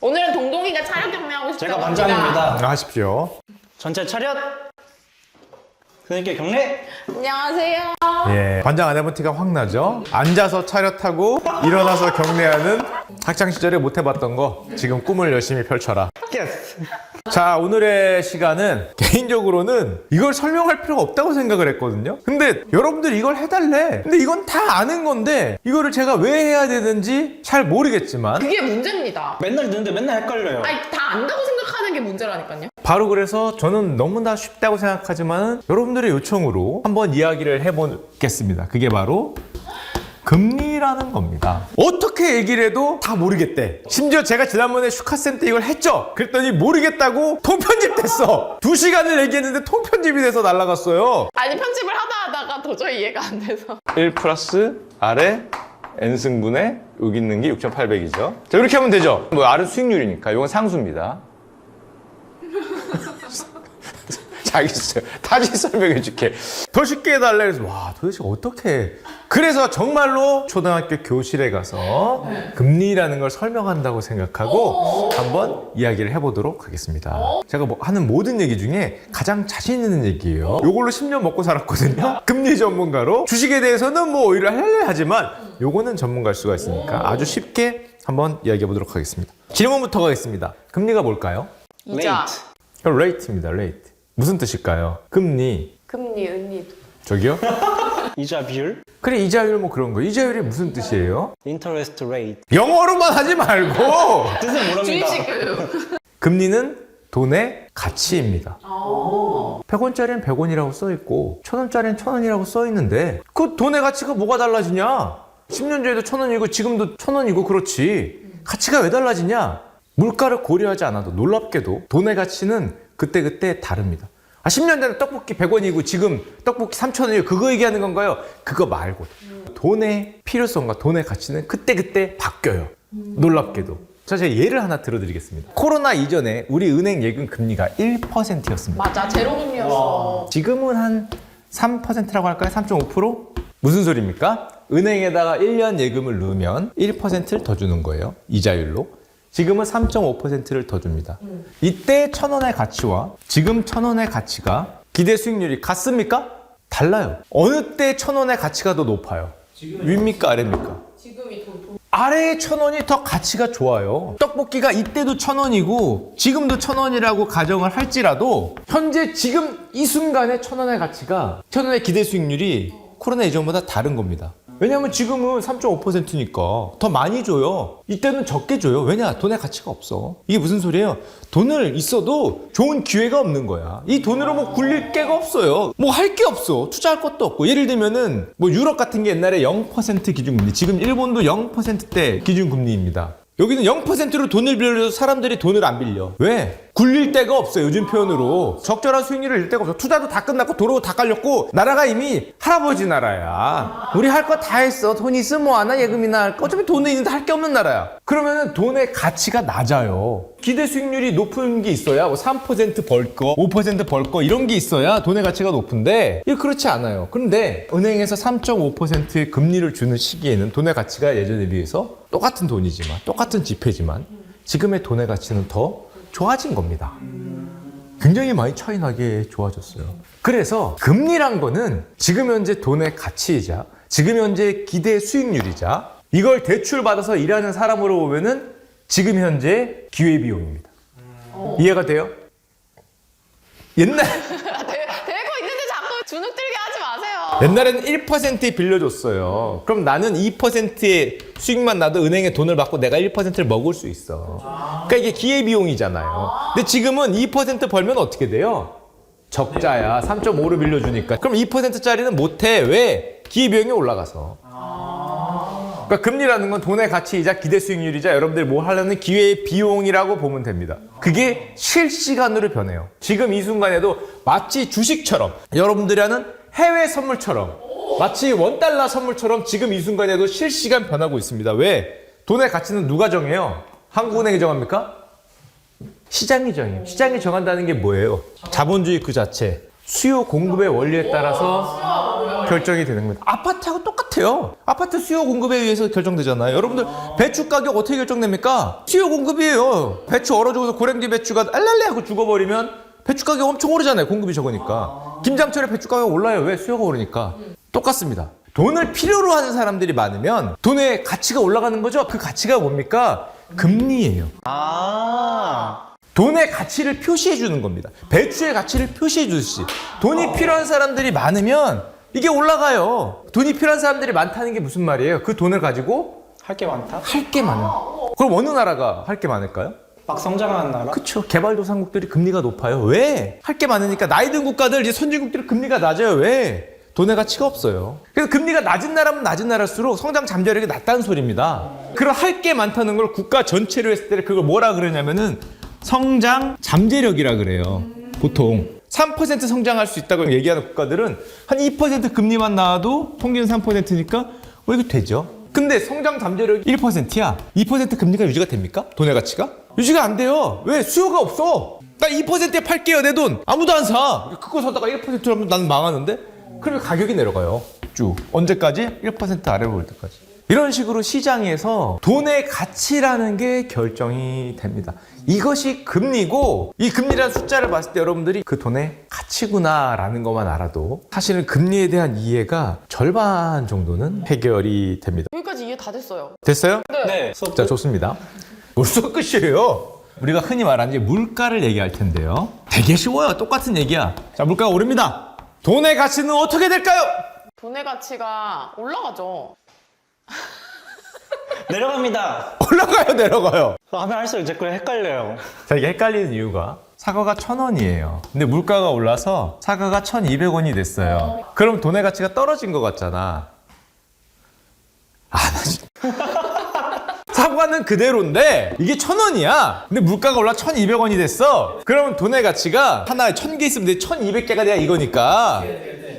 오늘은 동동이가 촬영 경례하고 싶다고 제가. 반장입니다. 하십시오. 전체 차렷. 그러니까 경례. 안녕하세요. 예. 관장 안 해본 티가 확 나죠? 앉아서 차렷하고 일어나서 경례하는 학창 시절에 못 해봤던 거 지금 꿈을 열심히 펼쳐라. 예스. 자, 오늘의 시간은 개인적으로는 이걸 설명할 필요가 없다고 생각을 했거든요. 근데 여러분들 이걸 해달래. 근데 이건 다 아는 건데 이거를 제가 왜 해야 되는지 잘 모르겠지만 그게 문제입니다. 맨날 듣는데 맨날 헷갈려요. 아니 다 안다고 생각하는 게 문제라니까요. 바로 그래서 저는 너무나 쉽다고 생각하지만 여러분들의 요청으로 한번 이야기를 해보겠습니다. 그게 바로 금리라는 겁니다. 어떻게 얘기를 해도 다 모르겠대. 심지어 제가 지난번에 슈카센 때 이걸 했죠. 그랬더니 모르겠다고 통편집 됐어. 두 시간을 얘기했는데 통편집이 돼서 날라갔어요. 아니 편집을 하다 하다가 도저히 이해가 안 돼서. 1 플러스 R에 N승분의 여기 있는 게 6,800이죠. 자, 이렇게 하면 되죠. 뭐 R은 수익률이니까. 이건 상수입니다. 자기 있어요. 다시 설명해 줄게. 더 쉽게 해달라 그래서 와 도대체 어떻게 그래서 정말로 초등학교 교실에 가서 금리라는 걸 설명한다고 생각하고 한번 이야기를 해보도록 하겠습니다. 제가 뭐 하는 모든 얘기 중에 가장 자신 있는 얘기예요. 요걸로 10년 먹고 살았거든요. 금리 전문가로 주식에 대해서는 뭐 오히려 할래 하지만 요거는 전문가일 수가 있으니까 아주 쉽게 한번 이야기해 보도록 하겠습니다. 질문부터 가겠습니다. 금리가 뭘까요? 이자, 레이트. 레이트입니다. 레이트. 무슨 뜻일까요? 금리. 금리, 은리. 저기요? 이자 비율. 그래 이자율 뭐 그런 거. 이자율이 무슨 뜻이에요? 인터레스트 레이트. 영어로만 하지 말고 뜻은 모릅니다. 주식금. 금리는 돈의 가치입니다. 100원짜리는 100원이라고 써 있고 1000원짜리는 1000원이라고 써 있는데 그 돈의 가치가 뭐가 달라지냐? 10년 전에도 1000원이고 지금도 1000원이고 그렇지. 가치가 왜 달라지냐? 물가를 고려하지 않아도 놀랍게도 돈의 가치는 그때그때 다릅니다. 아, 10년 전에 떡볶이 100원이고 지금 떡볶이 3,000원이고 그거 얘기하는 건가요? 그거 말고 돈의 필요성과 돈의 가치는 그때그때 바뀌어요. 놀랍게도. 자, 제가 예를 하나 들어드리겠습니다. 코로나 이전에 우리 은행 예금 금리가 1%였습니다. 맞아, 제로금리였어. 지금은 한 3%라고 할까요? 3.5%? 무슨 소리입니까? 은행에다가 1년 예금을 넣으면 1%를 더 주는 거예요. 이자율로. 지금은 3.5%를 더 줍니다. 이때 천 원의 가치와 지금 천 원의 가치가 기대 수익률이 같습니까? 달라요. 어느 때 천 원의 가치가 더 높아요? 위입니까? 아래입니까? 지금이. 아래의 천 원이 더 가치가 좋아요. 떡볶이가 이때도 천 원이고 지금도 천 원이라고 가정을 할지라도 현재 지금 이 순간의 천 원의 가치가 천 원의 기대 수익률이 코로나 이전보다 다른 겁니다. 왜냐하면 지금은 3.5%니까 더 많이 줘요. 이때는 적게 줘요. 왜냐? 돈의 가치가 없어. 이게 무슨 소리예요? 돈을 있어도 좋은 기회가 없는 거야. 이 돈으로 뭐 굴릴 게가 없어요. 뭐 할 게 없어. 투자할 것도 없고. 예를 들면은 뭐 유럽 같은 게 옛날에 0% 기준금리, 지금 일본도 0%대 기준금리입니다. 여기는 0%로 돈을 빌려도 사람들이 돈을 안 빌려. 왜? 굴릴 데가 없어요. 요즘 표현으로. 적절한 수익률을 잃을 데가 없어. 투자도 다 끝났고 도로 다 깔렸고 나라가 이미 할아버지 나라야. 우리 할 거 다 했어. 돈 있으면 뭐 하나 예금이나 할 거. 어차피 돈은 있는데 할 게 없는 나라야. 그러면은 돈의 가치가 낮아요. 기대 수익률이 높은 게 있어야 뭐 3%벌 거, 5%벌 거 이런 게 있어야 돈의 가치가 높은데 이게 그렇지 않아요. 그런데 은행에서 3.5%의 금리를 주는 시기에는 돈의 가치가 예전에 비해서 똑같은 돈이지만 똑같은 지폐지만 지금의 돈의 가치는 더 좋아진 겁니다. 굉장히 많이 차이 나게 좋아졌어요. 그래서 금리란 거는 지금 현재 돈의 가치이자 지금 현재 기대 수익률이자 이걸 대출 받아서 일하는 사람으로 보면은 지금 현재 기회 비용입니다. 이해가 돼요? 옛날 되, 되고 있는데 자꾸 주눅 들게 하지 마세요. 옛날에는 1%에 빌려줬어요. 그럼 나는 2%의 수익만 나도 은행에 돈을 받고 내가 1%를 먹을 수 있어. 그러니까 이게 기회비용이잖아요. 근데 지금은 2% 벌면 어떻게 돼요? 적자야. 3.5로 빌려주니까. 그럼 2%짜리는 못해. 왜? 기회비용이 올라가서. 그러니까 금리라는 건 돈의 가치이자 기대 수익률이자 여러분들이 뭘 하려는 기회의 비용이라고 보면 됩니다. 그게 실시간으로 변해요. 지금 이 순간에도 마치 주식처럼 여러분들이 하는 해외 선물처럼 마치 원달러 선물처럼 지금 이 순간에도 실시간 변하고 있습니다. 왜? 돈의 가치는 누가 정해요? 한국은행이 정합니까? 시장이 정해요. 시장이 정한다는 게 뭐예요? 자본주의 그 자체. 수요 공급의 원리에 따라서 결정이 되는 겁니다. 아파트하고 똑같아. 똑같아요. 아파트 수요 공급에 의해서 결정되잖아요. 여러분들 배추 가격 어떻게 결정됩니까? 수요 공급이에요. 배추 얼어 죽어서 고랭지 배추가 알랄레 하고 죽어버리면 배추 가격 엄청 오르잖아요. 공급이 적으니까. 김장철에 배추 가격 올라요. 왜? 수요가 오르니까. 똑같습니다. 돈을 필요로 하는 사람들이 많으면 돈의 가치가 올라가는 거죠. 그 가치가 뭡니까? 금리예요. 아. 돈의 가치를 표시해 주는 겁니다. 배추의 가치를 표시해 주듯이 돈이 필요한 사람들이 많으면 이게 올라가요. 돈이 필요한 사람들이 많다는 게 무슨 말이에요? 그 돈을 가지고 할 게 많다? 할 게 많아. 그럼 어느 나라가 할 게 많을까요? 막 성장하는 나라? 그렇죠. 개발도상국들이 금리가 높아요. 왜? 할 게 많으니까 나이 든 국가들 이제 선진국들이 금리가 낮아요. 왜? 돈의 가치가 없어요. 그래서 금리가 낮은 나라면 낮은 나라일수록 성장 잠재력이 낮다는 소리입니다. 그런 할게 많다는 걸 국가 전체로 했을 때 그걸 뭐라 그러냐면은 성장 잠재력이라 그래요. 보통 3% 성장할 수 있다고 얘기하는 국가들은 한 2% 금리만 나와도 평균 3%니까 어 이거 되죠. 근데 성장 잠재력이 1%야. 2% 금리가 유지가 됩니까? 돈의 가치가? 유지가 안 돼요. 왜? 수요가 없어. 나 2%에 팔게요, 내 돈. 아무도 안 사. 그거 사다가 1%라면 나는 망하는데? 그러면 가격이 내려가요. 쭉. 언제까지? 1% 아래로 올 때까지. 이런 식으로 시장에서 돈의 가치라는 게 결정이 됩니다. 이것이 금리고 이 금리라는 숫자를 봤을 때 여러분들이 그 돈의 가치구나라는 것만 알아도 사실은 금리에 대한 이해가 절반 정도는 해결이 됩니다. 여기까지 이해 다 됐어요. 됐어요? 네. 수업 자, 좋습니다. 벌써 끝이에요. 우리가 흔히 말하는 이제 물가를 얘기할 텐데요. 되게 쉬워요. 똑같은 얘기야. 자, 물가가 오릅니다. 돈의 가치는 어떻게 될까요? 돈의 가치가 올라가죠. 내려갑니다. 올라가요, 내려가요. 하면 할수록 이제 그래 헷갈려요. 자, 이게 헷갈리는 이유가 사과가 천 원이에요. 근데 물가가 올라서 사과가 천이백 원이 됐어요. 그럼 돈의 가치가 떨어진 것 같잖아. 아, 나 진짜. 사과는 그대로인데 이게 천 원이야. 근데 물가가 올라 천이백 원이 됐어. 그러면 돈의 가치가 하나에 천 개 있으면 돼. 천이백 개가 돼야 이거니까.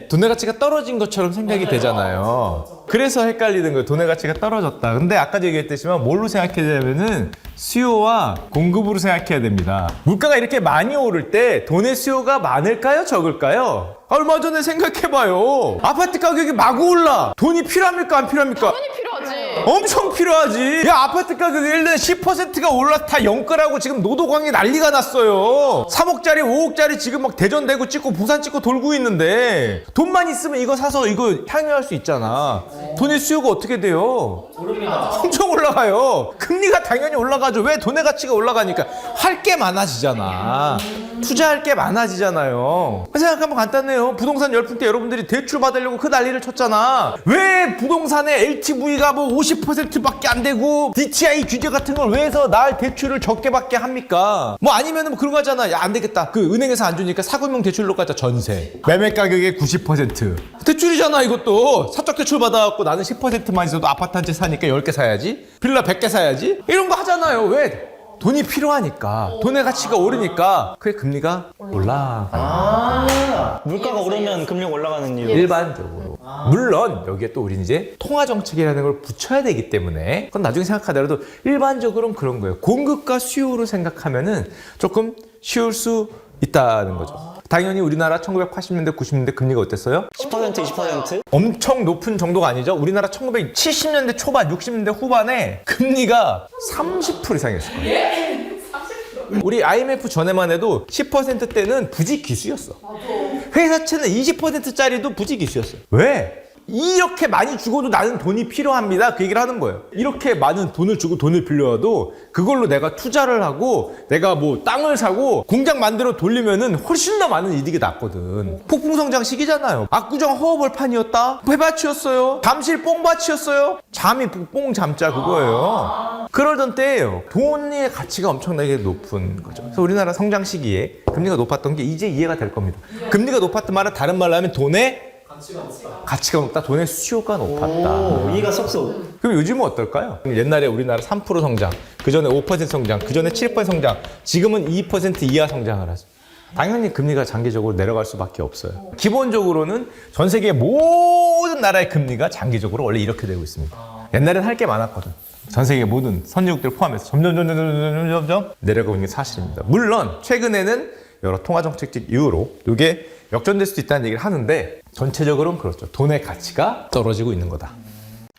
돈의 가치가 떨어진 것처럼 생각이 되잖아요. 그래서 헷갈리는 거예요. 돈의 가치가 떨어졌다. 근데 아까 얘기했듯이만 뭘로 생각해야 되냐면은 수요와 공급으로 생각해야 됩니다. 물가가 이렇게 많이 오를 때 돈의 수요가 많을까요? 적을까요? 얼마 전에 생각해봐요. 아파트 가격이 마구 올라. 돈이 필요합니까? 안 필요합니까? 엄청 필요하지. 야, 아파트 가격 1년에 10%가 올라 다 영끌하고 지금 노도광이 난리가 났어요. 3억짜리, 5억짜리 지금 막 대전 대구 찍고 부산 찍고 돌고 있는데 돈만 있으면 이거 사서 이거 향유할 수 있잖아. 돈의 수요가 어떻게 돼요? 엄청 올라가요. 금리가 당연히 올라가죠. 왜 돈의 가치가 올라가니까 할 게 많아지잖아. 투자할 게 많아지잖아요. 생각하면 간단해요. 부동산 열풍 때 여러분들이 대출 받으려고 그 난리를 쳤잖아. 왜 부동산의 LTV가 뭐 50%밖에 안 되고 DTI 규제 같은 걸 왜 해서 날 대출을 적게 받게 합니까? 뭐 아니면은 뭐 그런 거 하잖아. 야, 안 되겠다. 그 은행에서 안 주니까 사구명 대출로 가자 전세. 매매 가격의 90%. 대출이잖아 이것도. 사적 대출 받아갖고 나는 10%만 있어도 아파트 한 채 사니까 10개 사야지. 빌라 100개 사야지. 이런 거 하잖아요. 왜? 돈이 필요하니까 돈의 가치가 오르니까 그게 금리가 올라가 물가가 오르면 금리가 올라가는 이유. 일반적으로. 물론 여기에 또 우리는 이제 통화 정책이라는 걸 붙여야 되기 때문에 그건 나중에 생각하더라도 일반적으로는 그런 거예요. 공급과 수요로 생각하면은 조금 쉬울 수 있다는 거죠 당연히 우리나라 1980년대 90년대 금리가 어땠어요? 10% 20%? 엄청 높은 정도가 아니죠. 우리나라 1970년대 초반, 60년대 후반에 금리가 30% 이상이었을 거예요. 우리 IMF 전에만 해도 10%대는 부지 기수였어. 회사채는 20%짜리도 부지 기수였어요. 왜? 이렇게 많이 주고도 나는 돈이 필요합니다. 그 얘기를 하는 거예요. 이렇게 많은 돈을 주고 돈을 빌려와도 그걸로 내가 투자를 하고 내가 뭐 땅을 사고 공장 만들어 돌리면은 훨씬 더 많은 이득이 났거든. 폭풍성장 시기잖아요. 압구정 허허벌 판이었다? 배밭이었어요. 잠실 뽕밭이었어요. 잠이 뽕 잠자 그거예요. 그러던 때예요. 돈의 가치가 엄청나게 높은 거죠. 그래서 우리나라 성장 시기에 금리가 높았던 게 이제 이해가 될 겁니다. 금리가 높았던 말은 다른 말로 하면 돈의 가치가 높다. 돈의 수요가 높았다. 오, 이해가 쏙쏙. 그럼 요즘은 어떨까요? 옛날에 우리나라 3% 성장, 그 전에 5% 성장, 그 전에 7% 성장, 지금은 2% 이하 성장을 하죠. 당연히 금리가 장기적으로 내려갈 수밖에 없어요. 기본적으로는 전 세계 모든 나라의 금리가 장기적으로 원래 이렇게 되고 있습니다. 옛날엔 할 게 많았거든. 전 세계 모든 선진국들 포함해서 점점 점점 점점 점점 점점 내려가고 있는 게 사실입니다. 물론 최근에는 여러 통화 정책적 이유로 이게 역전될 수도 있다는 얘기를 하는데 전체적으로는 그렇죠. 돈의 가치가 떨어지고 있는 거다.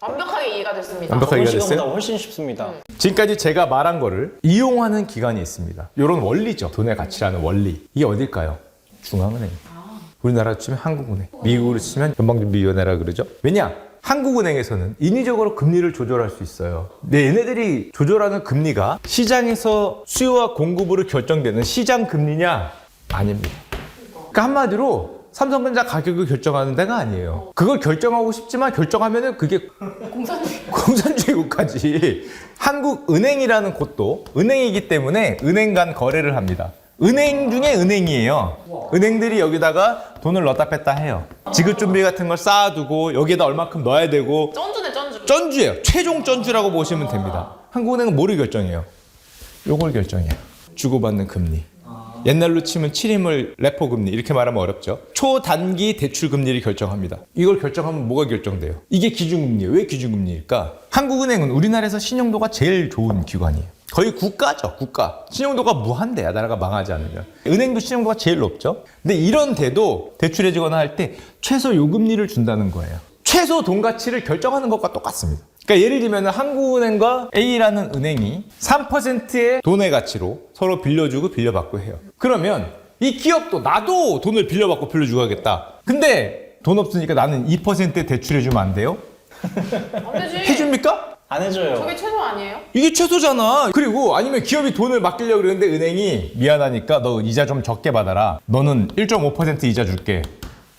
완벽하게 이해가 됐습니다. 완벽하게 이해가 시간보다 됐어요? 훨씬 쉽습니다. 지금까지 제가 말한 거를 이용하는 기관이 있습니다. 이런 원리죠. 돈의 가치라는 원리. 이게 어딜까요? 중앙은행. 우리나라 치면 한국은행. 미국으로 치면 연방준비위원회라 그러죠. 왜냐? 한국은행에서는 인위적으로 금리를 조절할 수 있어요. 근데 얘네들이 조절하는 금리가 시장에서 수요와 공급으로 결정되는 시장 금리냐? 아닙니다. 그러니까 한마디로 삼성전자 가격을 결정하는 데가 아니에요. 그걸 결정하고 싶지만 결정하면은 그게 공산주의 국가지. 한국은행이라는 곳도 은행이기 때문에 은행 간 거래를 합니다. 은행 중에 은행이에요. 은행들이 여기다가 돈을 넣었다 뺐다 해요. 지급 준비 같은 걸 쌓아두고 여기에다 얼마큼 넣어야 되고 쩐주네 쩐주. 쩐주예요. 최종 쩐주라고 보시면 됩니다. 한국은행은 뭐를 결정해요? 요걸 결정해요. 주고받는 금리. 옛날로 치면 7인물 레포 금리 이렇게 말하면 어렵죠. 초단기 대출 금리를 결정합니다. 이걸 결정하면 뭐가 결정돼요? 이게 기준금리예요. 왜 기준금리일까? 한국은행은 우리나라에서 신용도가 제일 좋은 기관이에요. 거의 국가죠, 국가. 신용도가 무한대야, 나라가 망하지 않으면. 은행도 신용도가 제일 높죠. 근데 이런 데도 대출해주거나 할 때 최소 요금리를 준다는 거예요. 최소 돈 가치를 결정하는 것과 똑같습니다. 그러니까 예를 들면 한국은행과 A라는 은행이 3%의 돈의 가치로 서로 빌려주고 빌려받고 해요. 그러면 이 기업도 나도 돈을 빌려받고 빌려주고 하겠다. 근데 돈 없으니까 나는 2%의 대출해주면 안 돼요? 안 되지. 해줍니까? 안 해줘요. 저게 최소 아니에요? 이게 최소잖아. 그리고 아니면 기업이 돈을 맡기려고 그러는데 은행이 미안하니까 너 이자 좀 적게 받아라. 너는 1.5% 이자 줄게.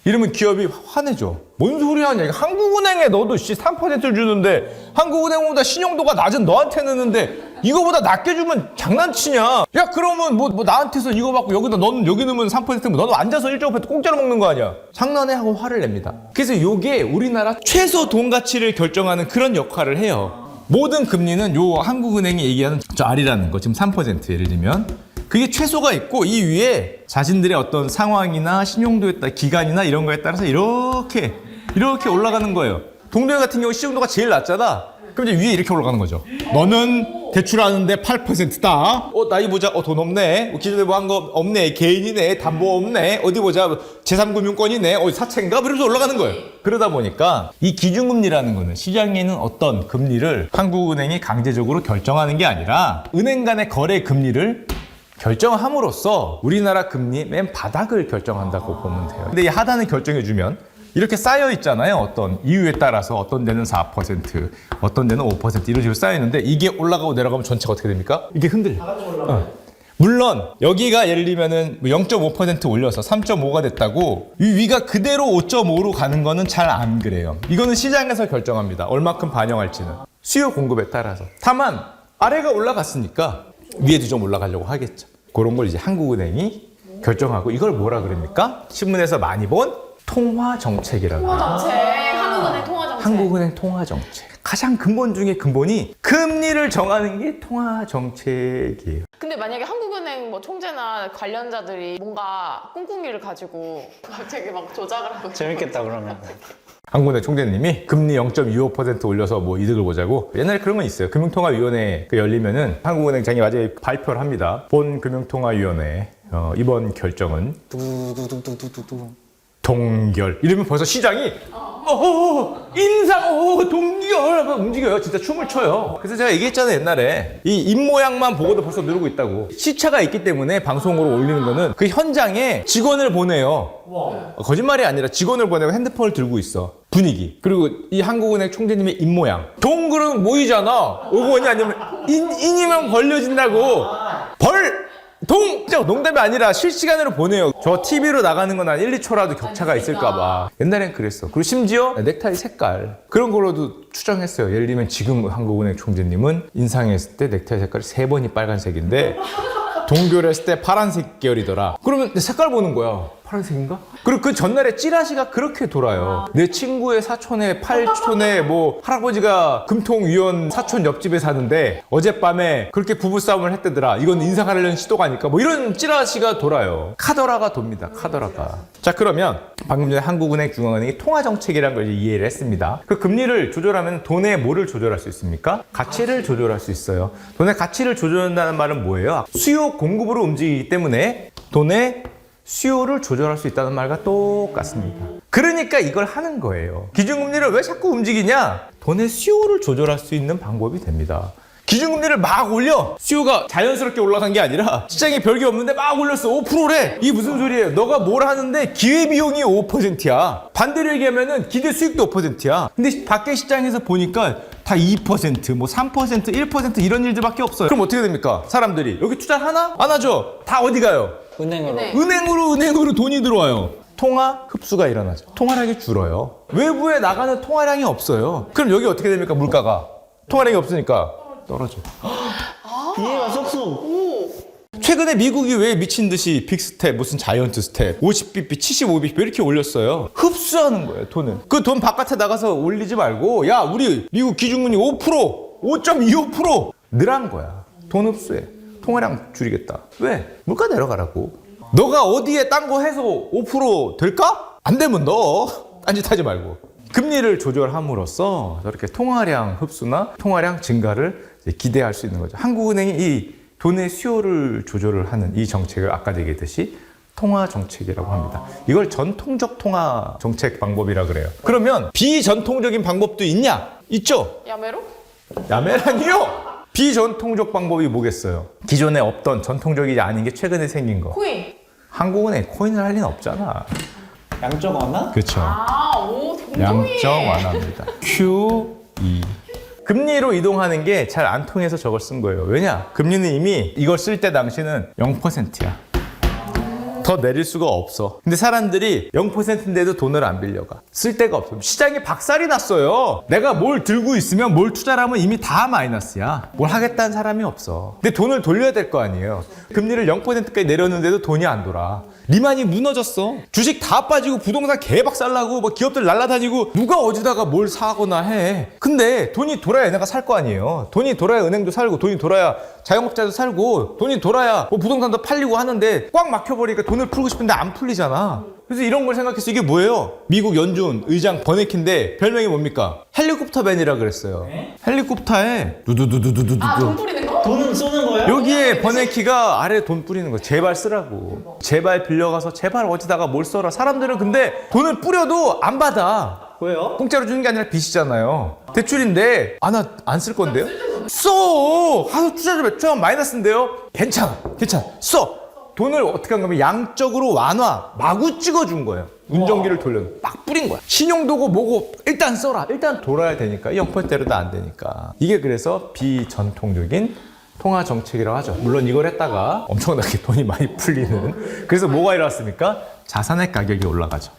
이러면 기업이 화내죠. 뭔 소리 하냐. 한국은행에 너도 씨 3%를 주는데 한국은행보다 신용도가 낮은 너한테 넣는데 이거보다 낮게 주면 장난치냐. 야 그러면 뭐, 뭐 나한테서 이거 받고 여기다 너는 여기 넣으면 3%면 너는 앉아서 1.5% 공짜로 먹는 거 아니야. 장난해 하고 화를 냅니다. 그래서 요게 우리나라 최소 돈 가치를 결정하는 그런 역할을 해요. 모든 금리는 요 한국은행이 얘기하는 저 R이라는 거 지금 3% 예를 들면 그게 최소가 있고 이 위에 자신들의 어떤 상황이나 신용도에 따라 기간이나 이런 거에 따라서 이렇게 이렇게 올라가는 거예요. 동료회 같은 경우 신용도가 제일 낮잖아. 그럼 이제 위에 이렇게 올라가는 거죠. 너는 대출하는데 8%다. 어 나이 보자. 어 돈 없네. 기존에 뭐 한 거 없네. 개인이네. 담보 없네. 어디 보자. 제3금융권이네. 어 사채인가? 그러면서 올라가는 거예요. 그러다 보니까 이 기준금리라는 거는 시장에 있는 어떤 금리를 한국은행이 강제적으로 결정하는 게 아니라 은행 간의 거래 금리를 결정함으로써 우리나라 금리 맨 바닥을 결정한다고 보면 돼요. 근데 이 하단을 결정해주면 이렇게 쌓여 있잖아요. 어떤 이유에 따라서 어떤 데는 4%, 어떤 데는 5% 이런 식으로 쌓여 있는데 이게 올라가고 내려가면 전체가 어떻게 됩니까? 이게 흔들려. 어. 물론 여기가 예를 들면은 0.5% 올려서 3.5가 됐다고 이 위가 그대로 5.5로 가는 거는 잘 안 그래요. 이거는 시장에서 결정합니다. 얼마큼 반영할지는 수요 공급에 따라서. 다만 아래가 올라갔으니까 위에도 좀 올라가려고 하겠죠. 그런 걸 이제 한국은행이 결정하고 이걸 뭐라 그럽니까? 신문에서 많이 본 통화 정책이라고. 해요. 통화 정책. 한국은행 통화 정책. 가장 근본 중에 근본이 금리를 정하는 게 통화 정책이에요. 근데 만약에 한국은행 뭐 총재나 관련자들이 뭔가 꿍꿍이를 가지고 갑자기 막 조작을 하고 재밌겠다 그러면. 한국은행 총재님이 금리 0.25% 올려서 뭐 이득을 보자고 옛날에 그런 건 있어요. 금융통화위원회 그 열리면은 한국은행장이 마지막에 발표를 합니다. 본 금융통화위원회 어, 이번 결정은 뚜두두두두두두. 동결. 이러면 벌써 시장이 어 인상 어 동결. 막 움직여요. 진짜 춤을 춰요. 그래서 제가 얘기했잖아요 옛날에. 이 입모양만 보고도 벌써 누르고 있다고. 시차가 있기 때문에 방송으로 올리는 거는 그 현장에 직원을 보내요. 어, 거짓말이 아니라 직원을 보내고 핸드폰을 들고 있어. 분위기. 그리고 이 한국은행 총재님의 입모양. 동글은 모이잖아. 이거 아니면 인, 인이면 벌려진다고. 벌 동! 진짜 농담이 아니라 실시간으로 보내요. 저 TV로 나가는 건 한 1, 2초라도 격차가 있을까봐. 옛날엔 그랬어. 그리고 심지어 넥타이 색깔. 그런 거로도 추정했어요. 예를 들면 지금 한국은행 총재님은 인상했을 때 넥타이 색깔이 세 번이 빨간색인데 동결했을 때 파란색 계열이더라. 그러면 내 색깔 보는 거야. 파란색인가? 그리고 그 전날에 찌라시가 그렇게 돌아요. 내 친구의 사촌의 팔촌의 뭐 할아버지가 금통위원 사촌 옆집에 사는데 어젯밤에 그렇게 부부싸움을 했대더라. 이건 인사하려는 시도가 아닐까? 뭐 이런 찌라시가 돌아요. 카더라가 돕니다. 카더라가. 자 그러면 방금 전에 한국은행 중앙은행이 통화정책이라는 걸 이제 이해를 했습니다. 그 금리를 조절하면 돈의 뭐를 조절할 수 있습니까? 가치를 조절할 수 있어요. 돈의 가치를 조절한다는 말은 뭐예요? 수요 공급으로 움직이기 때문에 돈의 수요를 조절할 수 있다는 말과 똑같습니다. 그러니까 이걸 하는 거예요. 기준금리를 왜 자꾸 움직이냐? 돈의 수요를 조절할 수 있는 방법이 됩니다. 기준금리를 막 올려! 수요가 자연스럽게 올라간 게 아니라 시장에 별게 없는데 막 올렸어. 5%래! 이게 무슨 소리예요? 너가 뭘 하는데 기회비용이 5%야. 반대로 얘기하면은 기대 수익도 5%야. 근데 밖에 시장에서 보니까 다 2%뭐 3% 1% 이런 일들밖에 없어요. 그럼 어떻게 됩니까? 사람들이. 여기 투자 하나? 안 하죠. 다 어디 가요 은행으로. 네. 은행으로 은행으로 돈이 들어와요. 통화 흡수가 일어나죠. 통화량이 줄어요. 외부에 나가는 통화량이 없어요. 그럼 여기 어떻게 됩니까? 물가가 통화량이 없으니까 떨어져. 이해가 쏙쏙. 최근에 미국이 왜 미친 듯이 빅스텝 무슨 자이언트 스텝 50bp 75bp 이렇게 올렸어요 흡수하는 거예요 돈은 그 돈 바깥에 나가서 올리지 말고 야 우리 미국 기준금리 5% 5.25% 늘한 거야 돈 흡수해 통화량 줄이겠다 왜 물가 내려가라고 너가 어디에 딴 거 해서 5% 될까 안 되면 너 딴짓 하지 말고 금리를 조절함으로써 저렇게 통화량 흡수나 통화량 증가를 이제 기대할 수 있는 거죠. 한국은행이 이 돈의 수요를 조절을 하는 이 정책을 아까 얘기했듯이 통화 정책이라고 합니다. 이걸 전통적 통화 정책 방법이라 그래요. 그러면 비전통적인 방법도 있냐? 있죠. 야매로? 야매라니요. 비전통적 방법이 뭐겠어요? 기존에 없던 전통적이지 아닌 게 최근에 생긴 거. 코인. 한국은행 코인을 할 리는 없잖아. 양적 완화? 그렇죠. 아, 오, 동동이. 양적 완화입니다. QE. 금리로 이동하는 게 잘 안 통해서 저걸 쓴 거예요. 왜냐? 금리는 이미 이걸 쓸 때 당시는 0%야. 더 내릴 수가 없어. 근데 사람들이 0%인데도 돈을 안 빌려가. 쓸 데가 없어. 시장이 박살이 났어요. 내가 뭘 들고 있으면 뭘 투자를 하면 이미 다 마이너스야. 뭘 하겠다는 사람이 없어. 근데 돈을 돌려야 될 거 아니에요. 금리를 0%까지 내렸는데도 돈이 안 돌아. 리만이 무너졌어. 주식 다 빠지고 부동산 개박살 나고 뭐 기업들 날라다니고 누가 어디다가 뭘 사거나 해. 근데 돈이 돌아야 얘네가 살 거 아니에요. 돈이 돌아야 은행도 살고 돈이 돌아야 자영업자도 살고 돈이 돌아야 뭐 부동산도 팔리고 하는데 꽉 막혀버리니까 돈을 풀고 싶은데 안 풀리잖아. 그래서 이런 걸 생각해서 이게 뭐예요? 미국 연준 의장 버네키인데 별명이 뭡니까? 헬리콥터 밴이라 그랬어요. 헬리콥터에 두두두두두두두 아, 돈 뿌리는 거? 돈은 쏘는 거예요? 여기에 버네키가 아래 돈 뿌리는 거 제발 쓰라고 제발 빌려가서 제발 어디다가 뭘 써라 사람들은 근데 돈을 뿌려도 안 받아 왜요? 공짜로 주는 게 아니라 빚이잖아요 대출인데 아 나 안 쓸 건데요 써 하도 투자 좀 해. 투자 마이너스인데요 괜찮아 괜찮아 써 돈을 어떻게 한 거면 양적으로 완화 마구 찍어준 거예요. 운전기를 돌려 막 뿌린 거야. 신용도고 뭐고 일단 써라. 일단 돌아야 되니까. 0%대로도 안 되니까. 이게 그래서 비전통적인 통화 정책이라고 하죠. 물론 이걸 했다가 엄청나게 돈이 많이 풀리는. 그래서 뭐가 일어났습니까? 자산의 가격이 올라가죠.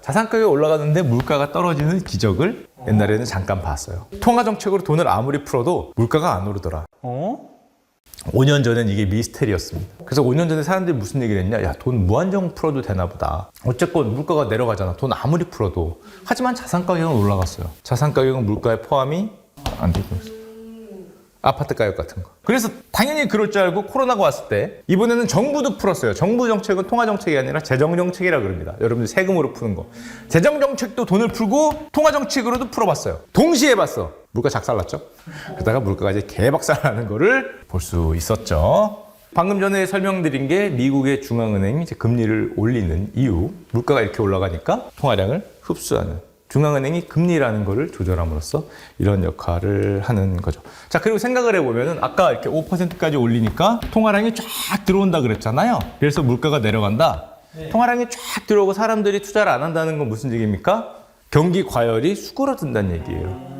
자산 가격이 올라가는데 물가가 떨어지는 기적을 옛날에는 잠깐 봤어요. 통화 정책으로 돈을 아무리 풀어도 물가가 안 오르더라. 어? 5년 전엔 이게 미스테리였습니다. 그래서 5년 전에 사람들이 무슨 얘기를 했냐? 야, 돈 무한정 풀어도 되나 보다. 어쨌건 물가가 내려가잖아. 돈 아무리 풀어도. 하지만 자산 가격은 올라갔어요. 자산 가격은 물가에 포함이 안 되고 있어요. 아파트 가격 같은 거. 그래서 당연히 그럴 줄 알고 코로나가 왔을 때 이번에는 정부도 풀었어요. 정부 정책은 통화 정책이 아니라 재정 정책이라 그럽니다. 여러분들 세금으로 푸는 거. 재정 정책도 돈을 풀고 통화 정책으로도 풀어봤어요. 동시에 봤어. 물가 작살났죠. 그러다가 물가가 이제 개박살나는 거를 볼 수 있었죠. 방금 전에 설명드린 게 미국의 중앙은행이 이제 금리를 올리는 이유, 물가가 이렇게 올라가니까 통화량을 흡수하는 중앙은행이 금리라는 거를 조절함으로써 이런 역할을 하는 거죠. 자, 그리고 생각을 해보면은 아까 이렇게 5%까지 올리니까 통화량이 쫙 들어온다 그랬잖아요. 그래서 물가가 내려간다. 통화량이 쫙 들어오고 사람들이 투자를 안 한다는 건 무슨 얘기입니까? 경기 과열이 수그러든다는 얘기예요.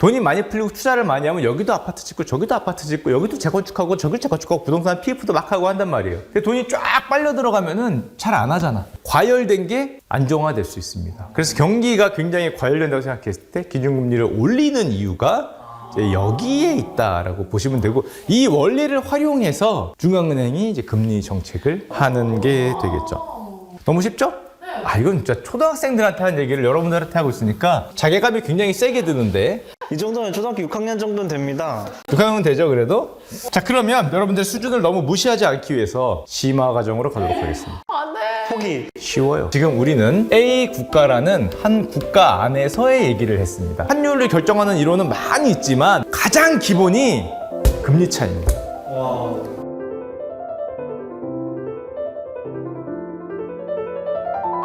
돈이 많이 풀리고 투자를 많이 하면 여기도 아파트 짓고 저기도 아파트 짓고 여기도 재건축하고 저기도 재건축하고 부동산 PF도 막 하고 한단 말이에요. 근데 돈이 쫙 빨려 들어가면은 잘 안 하잖아. 과열된 게 안정화될 수 있습니다. 그래서 경기가 굉장히 과열된다고 생각했을 때 기준금리를 올리는 이유가 여기에 있다라고 보시면 되고 이 원리를 활용해서 중앙은행이 이제 금리 정책을 하는 게 되겠죠. 너무 쉽죠? 아 이건 진짜 초등학생들한테 한 얘기를 여러분들한테 하고 있으니까 자괴감이 굉장히 세게 드는데 이 정도면 초등학교 6학년 정도는 됩니다. 6학년 되죠 그래도? 자 그러면 여러분들 수준을 너무 무시하지 않기 위해서 심화 과정으로 가도록 하겠습니다 안 돼. 포기. 쉬워요 지금 우리는 A 국가라는 한 국가 안에서의 얘기를 했습니다 환율을 결정하는 이론은 많이 있지만 가장 기본이 금리 차입니다